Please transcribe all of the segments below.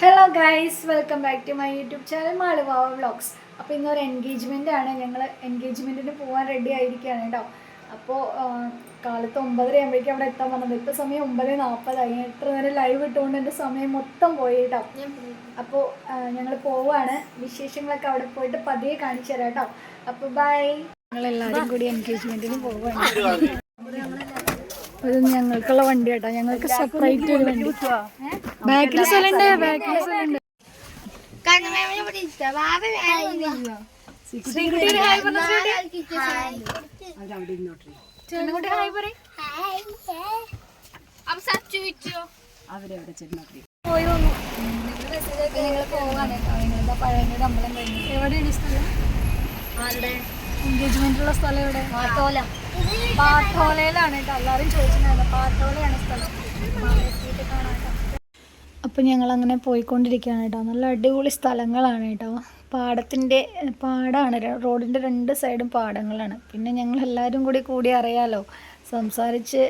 Hello guys welcome back to my YouTube channel മാളുവാവ vlogs അപ്പോൾ ഇന്നൊരു engagement ആണ്. ഞങ്ങൾ എൻഗേജ്മെന്റിന് പോകാൻ റെഡി ആയിരിക്കുകയാണ് കേട്ടോ അപ്പോൾ കാലത്ത് ഒമ്പതര ആകുമ്പോഴേക്കും അവിടെ എത്താൻ പറഞ്ഞത്. ഇപ്പോൾ സമയം ഒമ്പത് നാൽപ്പതായി എത്ര നേരം ലൈവ് ഇട്ടുകൊണ്ട് എന്റെ സമയം മൊത്തം പോയി കേട്ടോ അപ്പോൾ ഞങ്ങൾ പോവുകയാണ് വിശേഷങ്ങളൊക്കെ അവിടെ പോയിട്ട് പതിയെ കാണിച്ചു തരാം കേട്ടോ അപ്പോൾ ബൈ ഞങ്ങളെല്ലാവരും കൂടി എൻഗേജ്മെന്റിന് പോവുകയാണ് ഇത് ഞങ്ങൾക്കുള്ള വണ്ടി കേട്ടോ ഞങ്ങൾക്ക് സെപ്പറേറ്റ് ഒരു വണ്ടി. ബാക്കിൽ സ്ഥലമുണ്ട് ബാക്കിൽ സ്ഥലമുണ്ട്. പോയി വന്നു കഴിഞ്ഞു എവിടെയാണ് സ്ഥലം? ആരുടെ? എൻഗേജ്മെന്റുള്ള സ്ഥലം എവിടെ? പാത്തോല പാത്തോലയിലാണ് കേട്ടോ എല്ലാവരും ചോദിച്ചിട്ടുണ്ടായിരുന്നു പാത്തോലയാണ് സ്ഥലം. എത്തിയിട്ട് കാണാം കേട്ടോ. അപ്പം ഞങ്ങൾ അങ്ങനെ പോയിക്കൊണ്ടിരിക്കുകയാണ് കേട്ടോ. നല്ല അടിപൊളി സ്ഥലങ്ങളാണ് കേട്ടോ. പാടത്തിന്റെ പാടാണ്. റോഡിന്റെ രണ്ട് സൈഡും പാടങ്ങളാണ്. പിന്നെ ഞങ്ങൾ എല്ലാവരും കൂടി കൂടി അറിയാലോ സംസാരിച്ച്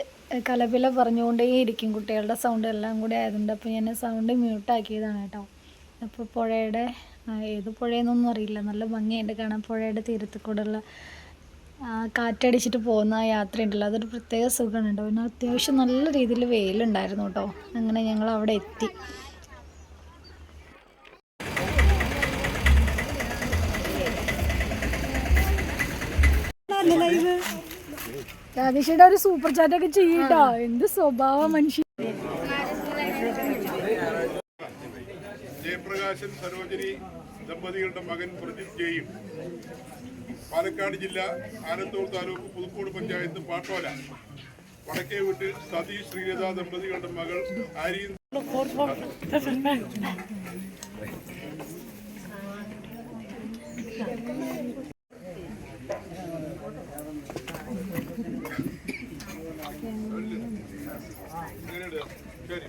കലപില പറഞ്ഞുകൊണ്ടേയിരിക്കും കുട്ടികളുടെ സൗണ്ട് എല്ലാം കൂടി ആയതുകൊണ്ട്. അപ്പോൾ ഞാൻ സൗണ്ട് മ്യൂട്ടാക്കിയതാണ് കേട്ടോ. അപ്പോൾ പുഴയുടെ ഏത് പുഴയെന്നൊന്നും അറിയില്ല. നല്ല ഭംഗിയായിട്ട് കാണാൻ പുഴയുടെ തീരത്ത് കൂടെയുള്ള കാറ്റടിച്ചിട്ട് പോകുന്ന യാത്ര യാത്രയുണ്ടല്ലോ. അതൊരു പ്രത്യേക സുഖമാണ് കേട്ടോ പിന്നെ അത്യാവശ്യം നല്ല രീതിയിൽ വെയിലുണ്ടായിരുന്നു കേട്ടോ. അങ്ങനെ ഞങ്ങൾ അവിടെ എത്തി രാജേഷിയുടെ ഒരു സൂപ്പർ ചാറ്റ് ഒക്കെ ചെയ്യട്ടോ. എന്ത് സ്വഭാവ മനുഷ്യൻ ജയപ്രകാശൻ സരോജിനി ദമ്പതികളുടെ മകൻ പ്രജിത് ജെയും. പാലക്കാട് ജില്ല ആനത്തൂർ താലൂക്ക് പുതുക്കോട് പഞ്ചായത്ത് പാട്ടോല വടക്കേ വീട്ടിൽ സതീഷ് ശ്രീലത ദമ്പതികളുടെ മകൾ എങ്ങനെയുണ്ട്? ശരി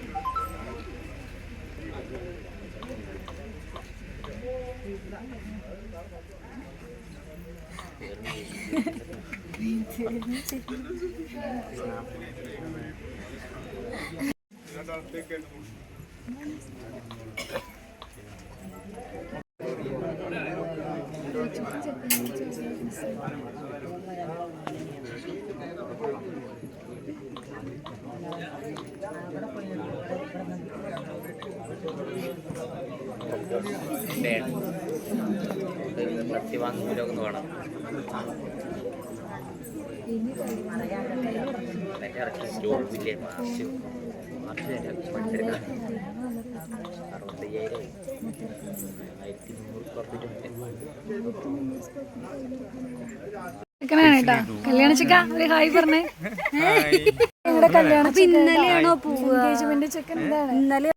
രണ്ടാമത്തേക്ക് വേണം അറുപത്തയ്യായിരം ആയിരത്തി മുന്നൂറ് സ്ക്വയർ ഫീറ്റ് കേട്ടാ. കല്യാണ ചിക്ക ഒരു ഹായ് പറഞ്ഞേ. ഞങ്ങളുടെ കല്യാണ ഇന്നലെയാണോ എൻഗേജ്മെന്റ് ചെക്കൻ എന്താണ്? ഇന്നലെ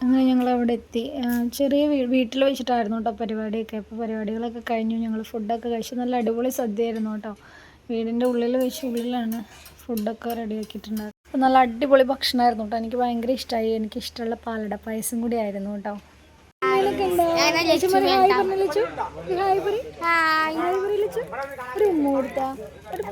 അങ്ങനെ ഞങ്ങൾ അവിടെ എത്തി ചെറിയ വീട്ടിൽ വെച്ചിട്ടായിരുന്നു കേട്ടോ പരിപാടിയൊക്കെ. അപ്പോൾ പരിപാടികളൊക്കെ കഴിഞ്ഞു. ഞങ്ങൾ ഫുഡൊക്കെ കഴിച്ചു. നല്ല അടിപൊളി സദ്യയായിരുന്നു കേട്ടോ വീടിന്റെ ഉള്ളിൽ വെച്ച് ഉള്ളിലാണ് ഫുഡൊക്കെ റെഡിയാക്കിയിട്ടുണ്ടായിരുന്നു അപ്പോൾ നല്ല അടിപൊളി ഭക്ഷണമായിരുന്നു കേട്ടോ എനിക്ക് ഭയങ്കര ഇഷ്ടമായി എനിക്ക് ഇഷ്ടമുള്ള പാലട പായസം കൂടി ആയിരുന്നു കേട്ടോ ഒരു മൂർത്ത ഒരു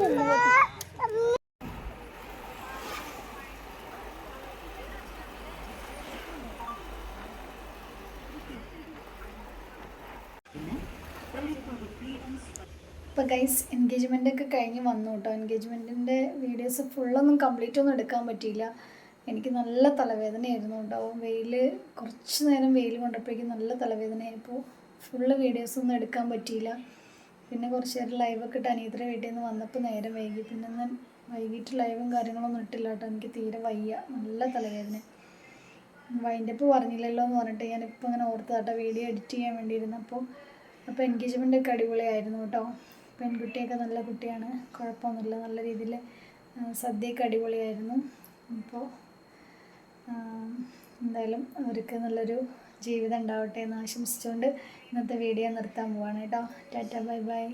അപ്പോൾ ഗൈസ് എൻഗേജ്മെന്റ് ഒക്കെ കഴിഞ്ഞ് വന്നു കേട്ടോ എൻഗേജ്മെന്റിന്റെ വീഡിയോസ് ഫുള്ളൊന്നും കംപ്ലീറ്റ് ഒന്നും എടുക്കാൻ പറ്റിയില്ല. എനിക്ക് നല്ല തലവേദനയായിരുന്നു കേട്ടോ വെയിൽ കുറച്ച് നേരം വെയിൽ കൊണ്ടപ്പോഴേക്കും നല്ല തലവേദനയായപ്പോൾ ഫുള്ള് വീഡിയോസ് ഒന്നും എടുക്കാൻ പറ്റിയില്ല. പിന്നെ കുറച്ച് നേരം ലൈവൊക്കെ ഇട്ട് അനിയത്തിന്റെ വീട്ടിൽ നിന്ന് വന്നപ്പോൾ നേരം വൈകി. പിന്നെ ഞാൻ വൈകിട്ട് ലൈവും കാര്യങ്ങളൊന്നും ഇട്ടില്ല കേട്ടോ എനിക്ക് തീരെ വയ്യ. നല്ല തലവേദന. വൈൻഡപ്പ് പറഞ്ഞില്ലല്ലോ എന്ന് പറഞ്ഞിട്ട് ഞാനിപ്പോൾ ഇങ്ങനെ ഓർത്ത് കേട്ടോ വീഡിയോ എഡിറ്റ് ചെയ്യാൻ വേണ്ടിയിരുന്നപ്പോൾ അപ്പോൾ എൻഗേജ്മെന്റ് ഒക്കെ അടിപൊളിയായിരുന്നു കേട്ടോ പെൺകുട്ടിയൊക്കെ നല്ല കുട്ടിയാണ്. കുഴപ്പമൊന്നുമില്ല. നല്ല രീതിയിൽ സദ്യയൊക്കെ അടിപൊളിയായിരുന്നു. അപ്പോൾ എന്തായാലും അവർക്ക് നല്ലൊരു ജീവിതം ഉണ്ടാവട്ടെ എന്ന് ആശംസിച്ചുകൊണ്ട് ഇന്നത്തെ വീഡിയോ നിർത്താൻ പോവാണ് കേട്ടോ. Tata bye bye.